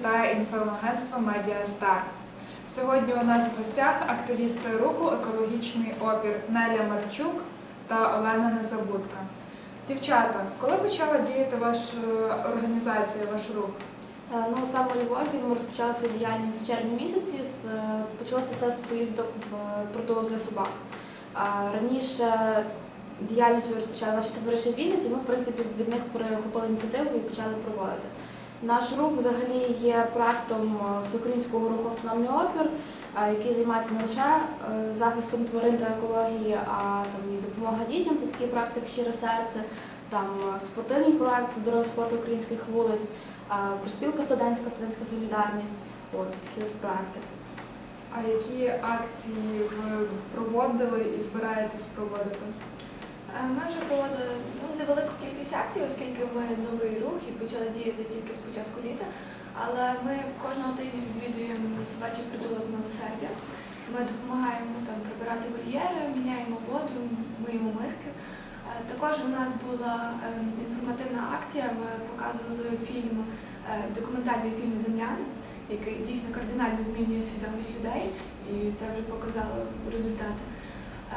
вітає інформагентство Медіа Стар. Сьогодні у нас в гостях активісти руху Екологічний опір Неля Марчук та Олена Незабудка. Дівчата, коли почала діяти ваша організація, ваш рух? Е, Ну, саме у Львові ми розпочали свою діяльність в червні місяці. З, е, почалося все з поїздок в е, притулок для собак. Раніше діяльність розпочали наші товариші в Вінниці, ми, в принципі, від них перехопили ініціативу і почали проводити. Наш рух взагалі є проектом е, всеукраїнського руху автономний опір, е, який займається не лише е, захистом тварин та екології, а там і допомога дітям. Це такий проект, як щире серце, там спортивний проект здоровий спорт українських вулиць. Проспілка студентська, студентська солідарність. От такі от проекти. А які акції ви проводили і збираєтесь проводити? Ми вже проводили ну, невелику кількість акцій, оскільки ми новий рух і почали діяти тільки з початку літа. Але ми кожного тижня відвідуємо собачий притулок милосердя. Ми допомагаємо там прибирати вольєри, міняємо воду, миємо миски. Е, Також у нас була ем, інформативна акція. Ми показували фільм, е, документальний фільм Земляни, який дійсно кардинально змінює свідомість людей, і це вже показало результати.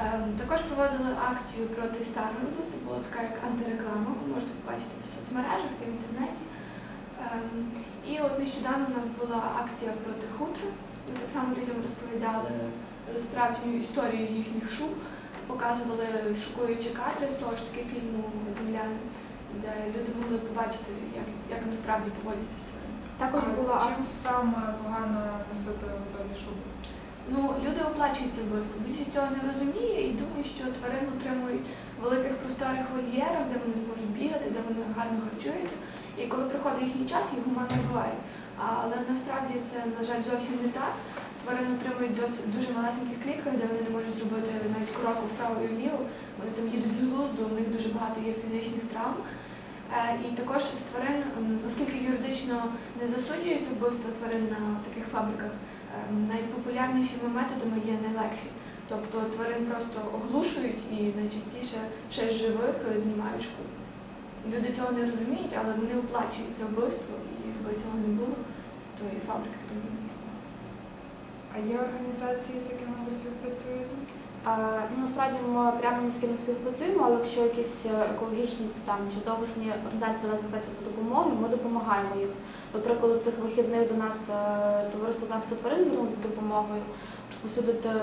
Ем, Також проводили акцію проти Старгороду. Це була така як антиреклама. Ви можете побачити в соцмережах та в інтернеті. Ем, І от нещодавно у нас була акція проти хутра. Ми так само людям розповідали е, справжню історію їхніх шуб, показували шокуючі кадри з того ж таки фільму Земляни, де люди могли побачити, як, як насправді поводяться з тваринами. Також була чим саме погано носити готові шуби? Ну, люди оплачують це вбивство. Більшість цього не розуміє і думають, що тварин утримують в великих просторих вольєрах, де вони зможуть бігати, де вони гарно харчуються. І коли приходить їхній час, їх гуманно вбивають. Але насправді це, на жаль, зовсім не так. Тварин утримують в досить дуже малесеньких клітках, де вони не можуть зробити навіть кроку вправо і вліво. Вони там їдуть з глузду, у них дуже багато є фізичних травм. Е, І також з тварин, оскільки юридично не засуджується вбивство тварин на таких фабриках, Ем, Найпопулярнішими методами є найлегші. Тобто тварин просто оглушують і найчастіше ще з живих е, знімають шкуру. Люди цього не розуміють, але вони оплачують це вбивство, і якби цього не було, то і фабрик таких не існувало. А є організації, з якими ви співпрацюєте? Ну, насправді ми прямо ні з ким не співпрацюємо, але якщо якісь е, екологічні там чи зовесні організації до нас звертаються за допомогою, ми допомагаємо їх. До прикладу, цих вихідних до нас е, товариство захисту тварин звернулося за допомогою розповсюдити е,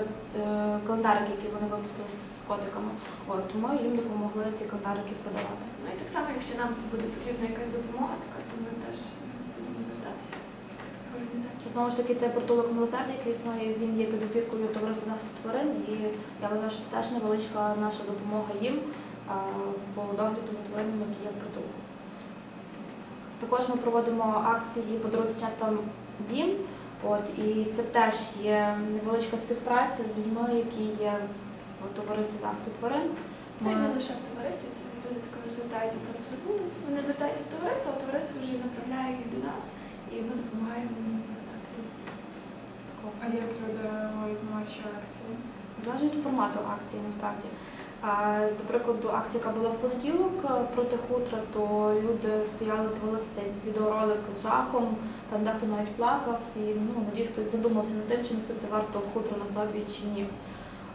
календарики, які вони випустили з кодиками. От ми їм допомогли ці календарики продавати. Ну і так само, якщо нам буде потрібна якась допомога, така, то ми теж будемо звертатися до таких організацій. Знову ж таки, цей притулок милосердя, який існує, він є під опікою товариства тварин, і я вважаю, що це теж невеличка наша допомога їм по догляду за тваринами, які є в притулку. Також ми проводимо акції «Подаруй дитятам дім. От, і це теж є невеличка співпраця з людьми, які є в товаристві захисту тварин. Ну і не лише в товаристві, це люди також звертаються просто до вулиць. Вони звертаються в товариство, а товариство вже направляє їх до нас, і ми допомагаємо їм роздати тут. такого. А як люди реагують на ваші акції? Залежить від формату акції насправді. До прикладу, акція, яка була в понеділок е, проти хутра, то люди стояли, дивилися цей відеоролик з жахом, там дехто навіть плакав і ну, надіюсь, хтось задумався над тим, чи носити варто хутро на собі чи ні.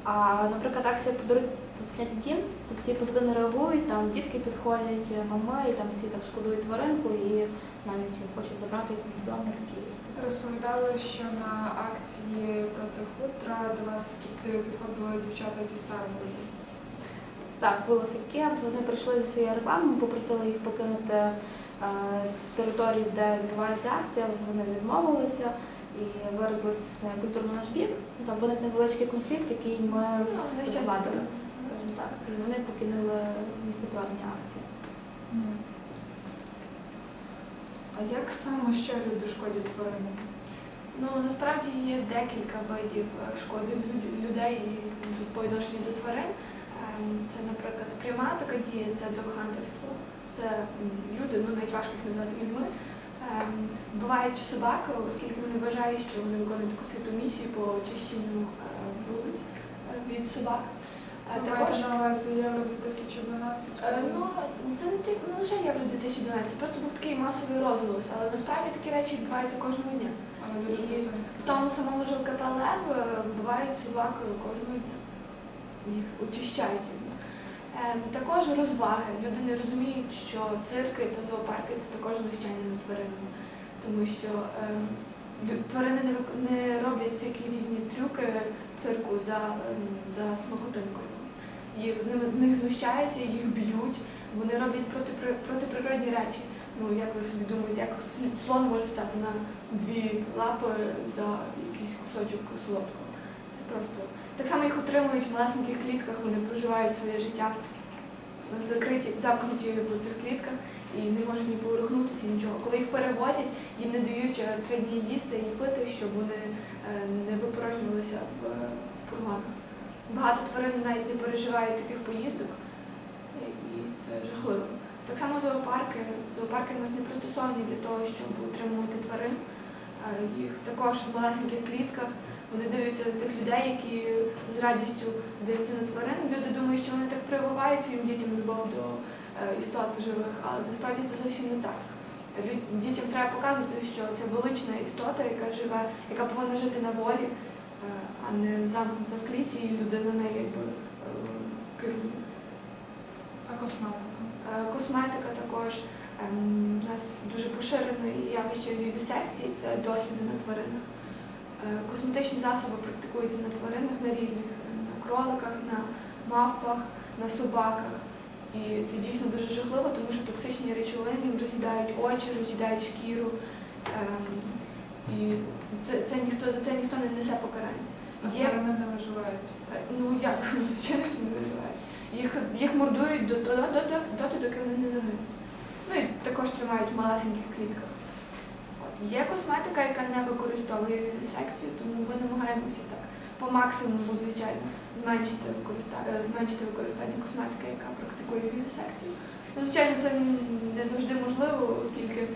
А, наприклад, акція «Подаруйте зняти дім, то всі позитивно реагують, там дітки підходять, е, мами, і там всі так шкодують тваринку і навіть хочуть забрати їх додому. Такі. Розповідали, що на акції проти хутра до вас підходили дівчата зі Старгороду. Так, було таке. Вони прийшли зі своєю рекламою, попросили їх покинути е, територію, де відбувається акція. Вони відмовилися і виразились на культурно наш бік. Там виник невеличкий конфлікт, який ми Ну, згладили, скажімо так. І вони покинули місце проведення акції. А як саме ще люди шкодять тваринам? Ну насправді є декілька видів е, шкоди людей і по відношенню до тварин. Ем, Це, наприклад, пряма така дія, це догхантерство. Це люди, ну їх назвати людьми. Ем, Вбивають собак, оскільки вони вважають, що вони виконують таку святу місію по очищенню е, вулиць е, від собак. Також на увазі Євро 2012? Е, Ну, це не тільки не лише Євро 2012, це просто був такий масовий розголос, але насправді такі речі відбуваються кожного дня. І В тому самому ЖЛКП Лев вбивають собак кожного дня. Їх очищають. Е, Також розваги. Люди не розуміють, що цирки та зоопарки це також знущання над тваринами, тому що е, тварини не, роблять всякі різні трюки в цирку за, ем, за смакотинкою. Їх з ними з них знущаються, їх б'ють, вони роблять проти, протиприродні речі. Ну як ви собі думаєте, як слон може стати на дві лапи за якийсь кусочок солодкого? Просто так само їх утримують в малесеньких клітках, вони проживають своє життя закриті, замкнуті в цих клітках і не можуть ні поворухнутися, нічого. Коли їх перевозять, їм не дають е, три дні їсти і пити, щоб вони е, не випорожнювалися в е, фургонах. Багато тварин навіть не переживають таких поїздок, і це жахливо. Так само зоопарки. Зоопарки у нас не пристосовані для того, щоб утримувати тварин. Їх також в малесеньких клітках. Вони дивляться на тих людей, які з радістю дивляться на тварин. Люди думають, що вони так прививають своїм дітям любов до е, істот живих, але насправді це зовсім не так. Дітям треба показувати, що це велична істота, яка живе, яка повинна жити на волі, е, а не замкнута в клітці, і людина нею якби е, керує. А косметика? Косметика також ем, у нас дуже поширене явище вівісекції, це досліди на тваринах. Е, Косметичні засоби практикуються на тваринах на різних, е, на кроликах, на мавпах, на собаках. І це дійсно дуже жахливо, тому що токсичні речовини їм роз'їдають очі, роз'їдають шкіру. Ем, І це, це ніхто за це ніхто не несе покарання. А Є тварини не виживають. Е, Ну як, звичайно, не виживають. Їх, їх мордують до, до, до, до, доти, доки вони не загинуть. Ну і також тримають в малесеньких клітках. Є косметика, яка не використовує секцію, тому ми намагаємося так по максимуму, звичайно, зменшити, використа... е, зменшити використання косметики, яка практикує вівісекцію. Ну, звичайно, це не завжди можливо, оскільки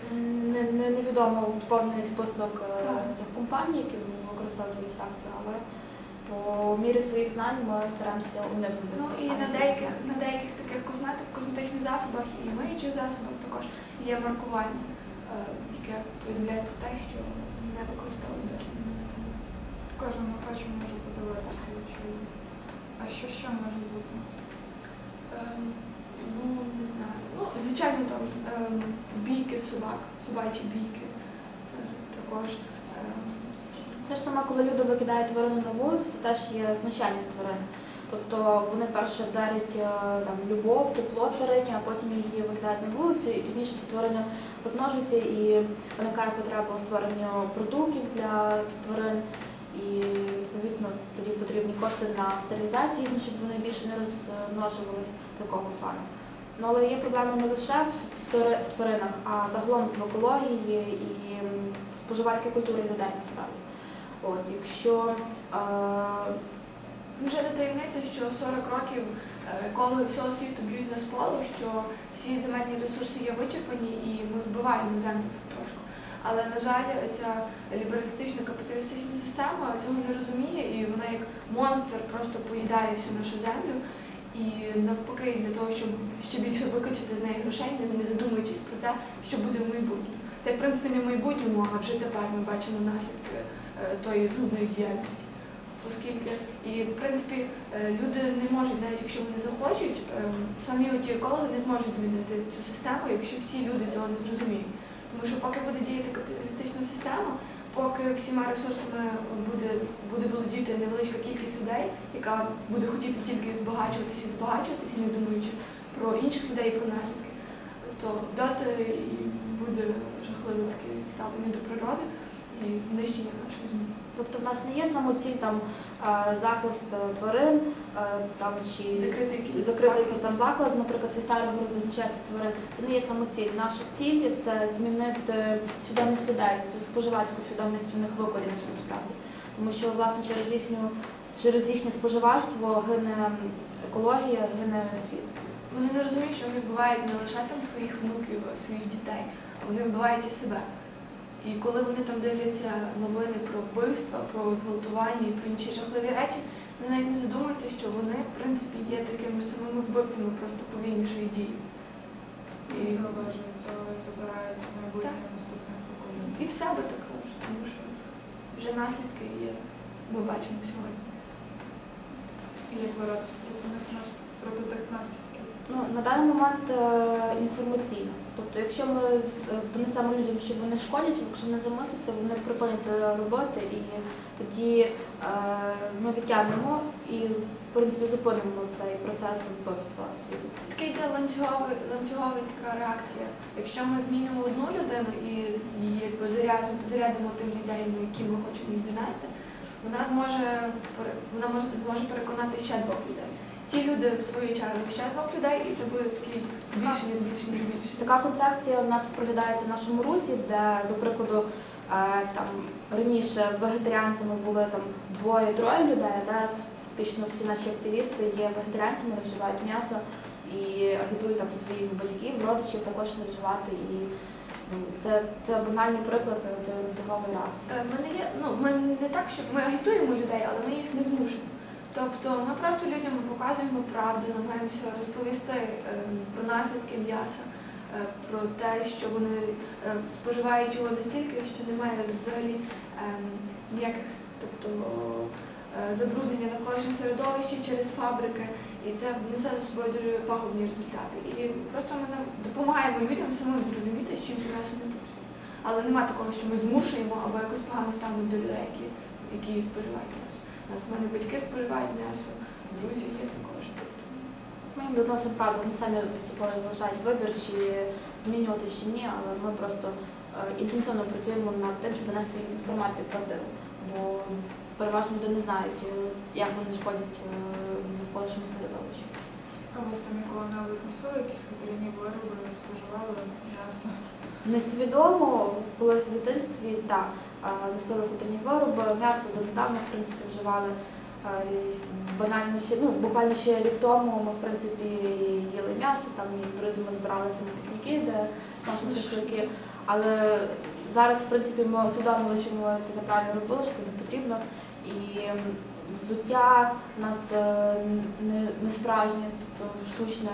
Не, не, невідомо повний список е, Так. цих компаній, які використовують санкцію, але по мірі своїх знань ми стараємося уникнути. Ну і на деяких, на деяких таких косметик, косметичних засобах і миючих засобах також є маркування, е, яке повідомляє про те, що не використовують досліди на тваринах. Кожен охоче може подивитися, очевидно. А що ще може бути? Ем, Ну, не знаю. Ну, звичайно, там ем, бійки собак, собачі бійки е, також. ем, Це ж саме, коли люди викидають тварину на вулицю, це теж є знущання з тварин. Тобто вони перше вдарять е, там любов, тепло тварині, а потім її викидають на вулицю, і пізніше ці тварини розмножуються і виникає потреба у створенню притулків для тварин. І відповідно тоді потрібні кошти на стерилізацію, щоб вони більше не розмножувались такого плану. Ну але є проблема не лише в тваринах, а загалом в екології і в споживацькій культурі людей насправді. От, якщо е, Вже не таємниця, що 40 років екологи всього світу б'ють на сполох, що всі земельні ресурси є вичерпані і ми вбиваємо землю потрошку. Але, на жаль, ця лібералістична капіталістична система цього не розуміє, і вона як монстр просто поїдає всю нашу землю. І навпаки, для того, щоб ще більше викачати з неї грошей, не- не задумуючись про те, що буде в майбутньому. Та в принципі не в майбутньому, а вже тепер ми бачимо наслідки е, тої згубної діяльності. Оскільки і в принципі е, люди не можуть, навіть якщо вони захочуть, е, самі ті екологи не зможуть змінити цю систему, якщо всі люди цього не зрозуміють. Тому що поки буде діяти капіталістична система, поки всіма ресурсами буде, буде володіти невеличка кількість людей, яка буде хотіти тільки збагачуватися і збагачуватися, не думаючи про інших людей і про наслідки, то доти буде жахливе таке ставлення до природи і знищення нашої землі. тобто в нас не є самоціль там е, захист е, тварин, е, там чи Закрити якісь закрити якийсь там заклад, наприклад, цей старий город, де знищається тварин. Це не є самоціль. Наша ціль це змінити свідомість людей, цю споживацьку свідомість в них викорінити насправді. Тому що власне через їхню через їхнє споживацтво гине екологія, гине світ. Вони не розуміють, що вони вбивають не лише там своїх внуків, своїх дітей, а вони вбивають і себе. І коли вони там дивляться новини про вбивства, про зґвалтування і про інші жахливі речі, вони навіть не задумуються, що вони, в принципі, є такими ж самими вбивцями, просто повільнішої дії. І зауважують цього і забирають майбутнє наступне покоління. і в себе також, тому що вже наслідки є, ми бачимо сьогодні. І як боротися проти них нас- проти тих наслідків. Ну, на даний момент е. Тобто, якщо ми донесемо людям, що вони шкодять, якщо вони замисляться, вони припинять це робити, і тоді е, ми відтягнемо і в принципі зупинимо цей процес вбивства. Це такий йде ланцюговий, ланцюговий така реакція. Якщо ми змінимо одну людину і її якби заряджемо, зарядимо тими ідеями, які ми хочемо їй донести, вона зможе вона може зможе переконати ще двох людей. Ті люди в свою чергу ще двох людей, і це буде такий збільшення, збільшення, збільшення. Така концепція в нас проглядається в нашому русі, де, до прикладу, е, там раніше вегетаріанцями були там двоє-троє людей, а зараз фактично всі наші активісти є вегетаріанцями, не вживають м'ясо і агітують там своїх батьків, родичів також не вживати. І ну, це, це банальний приклад ланцюгової реакції. Е, Ми не є, ну ми не так, що ми агітуємо людей, але ми їх не змушуємо. Тобто ми просто людям показуємо правду, намагаємося розповісти е, про наслідки м'яса, е, про те, що вони е, споживають його настільки, що немає взагалі е, ніяких, тобто е, забруднення навколишнього середовища через фабрики, і це несе за собою дуже пагубні результати. І просто ми допомагаємо людям самим зрозуміти, чим це м'ясо не потрібно. Але нема такого, що ми змушуємо або якось погано ставимося до людей, які, які споживають м'ясо. Нас в мене батьки споживають м'ясо, друзі є також. Ми їм доносимо правду, вони самі за собою залишають вибір, чи змінювати чи ні, але ми просто е, інтенсивно працюємо над тим, щоб донести їм інформацію правдиву. Бо переважно люди не знають, е, як вони шкодять в колишньому середовищі. Ви самі коли-небудь носили якісь хуторяні вироби, споживали м'ясо? Несвідомо, колись в дитинстві, так, носили хуторні вироби, м'ясо донедавна, в принципі, вживали банально ще, ну, буквально ще рік тому ми, в принципі, їли м'ясо, там і з друзями збиралися на пікніки, де смажили шашлики. Але зараз, в принципі, ми усвідомили, що ми це неправильно робили, що це не потрібно. І взуття у нас е, не, не справжнє, тобто штучне.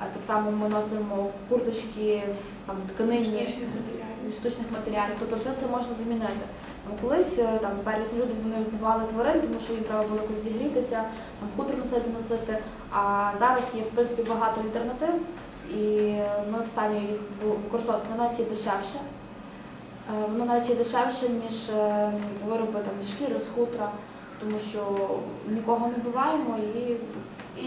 А так само ми носимо курточки з там тканинні штучних матеріалів. штучних матеріалів. Тобто це все можна замінити. Ну, колись е, там первісні люди вони вбивали тварин, тому що їм треба було якось зігрітися, там хутро на собі носити. А зараз є в принципі багато альтернатив, і ми в стані їх використовувати. Воно навіть є дешевше. Е, Воно навіть є дешевше, ніж е, вироби там зі шкіри, з хутра, тому що нікого не вбиваємо і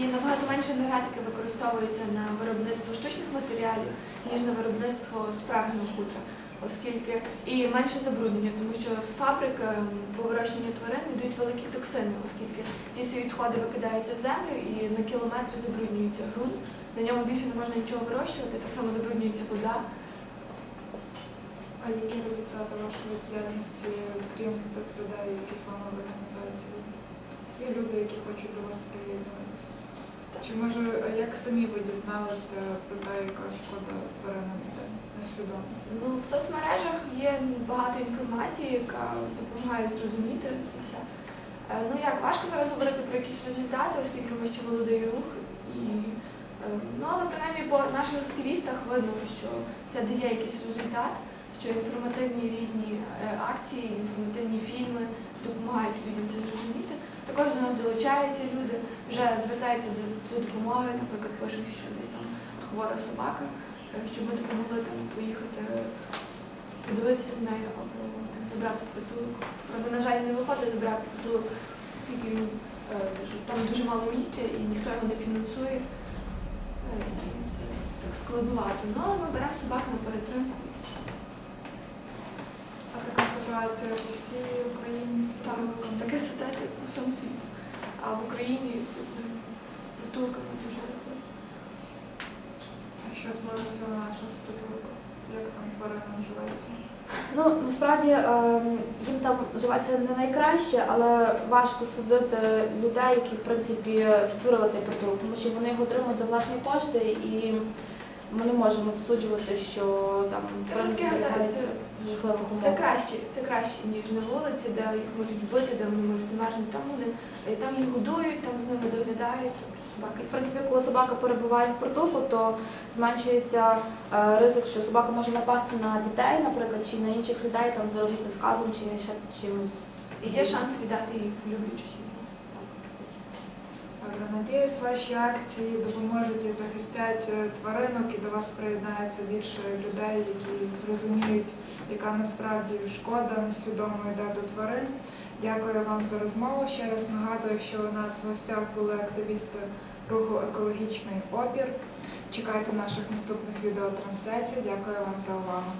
І набагато менше енергетики використовується на виробництво штучних матеріалів, ніж на виробництво справжнього хутра, оскільки і менше забруднення, тому що з фабрик ем, по вирощуванню тварин йдуть великі токсини, оскільки ці всі відходи викидаються в землю і на кілометри забруднюється ґрунт. На ньому більше не можна нічого вирощувати, так само забруднюється вода. А які результати вашої діяльності, крім тих людей, які з вами в організації? Є люди, які хочуть до вас приєднуватися? Чи може, як самі ви дізналися про те, яка шкода тваринам іде? Несвідомо. Ну, в соцмережах є багато інформації, яка допомагає зрозуміти це все. Е, Ну як важко зараз говорити про якісь результати, оскільки ми ще молодий рух. І, е, ну, але принаймні по наших активістах видно, що це дає якийсь результат, що інформативні різні е, акції, інформативні фільми допомагають людям це зрозуміти. Також до нас долучаються люди, вже звертаються до, до допомоги, наприклад, пишуть, що десь там хвора собака, е, щоб ми допомогли там поїхати подивитися з нею або там, забрати притулок. Правда, на жаль, не виходить забрати притулок, оскільки е, там дуже мало місця і ніхто його не фінансує. І це так складновато. Ну, але ми беремо собак на перетримку. Ситуація по всій Україні з Так, така ситуація по всьому світу. А в Україні це з притулками дуже. А що твориться в наших притулках? Як там тваринам живеться? Ну, насправді ем, їм там живеться не найкраще, але важко судити людей, які в принципі створили цей притулок, тому що вони його отримують за власні кошти і Ми не можемо засуджувати, що там все-таки гадаю, це- в жахливих умовах. Це краще, це краще, ніж на вулиці, де їх можуть бити, де вони можуть змерзнути. Там вони е, там їх годують, там з ними доглядають, тобто собаки. В принципі, коли собака перебуває в притулку, то зменшується е, ризик, що собака може напасти на дітей, наприклад, чи на інших людей, там заразити сказом чи ще чимось. І є шанс віддати їх в люблячу сім'ю. Надіюсь, ваші акції допоможуть і захистять е, тваринок, і до вас приєднається більше людей, які зрозуміють, яка насправді шкода несвідомо йде до тварин. Дякую вам за розмову. Ще раз нагадую, що у нас в гостях були активісти руху екологічний опір. Чекайте наших наступних відеотрансляцій. Дякую вам за увагу.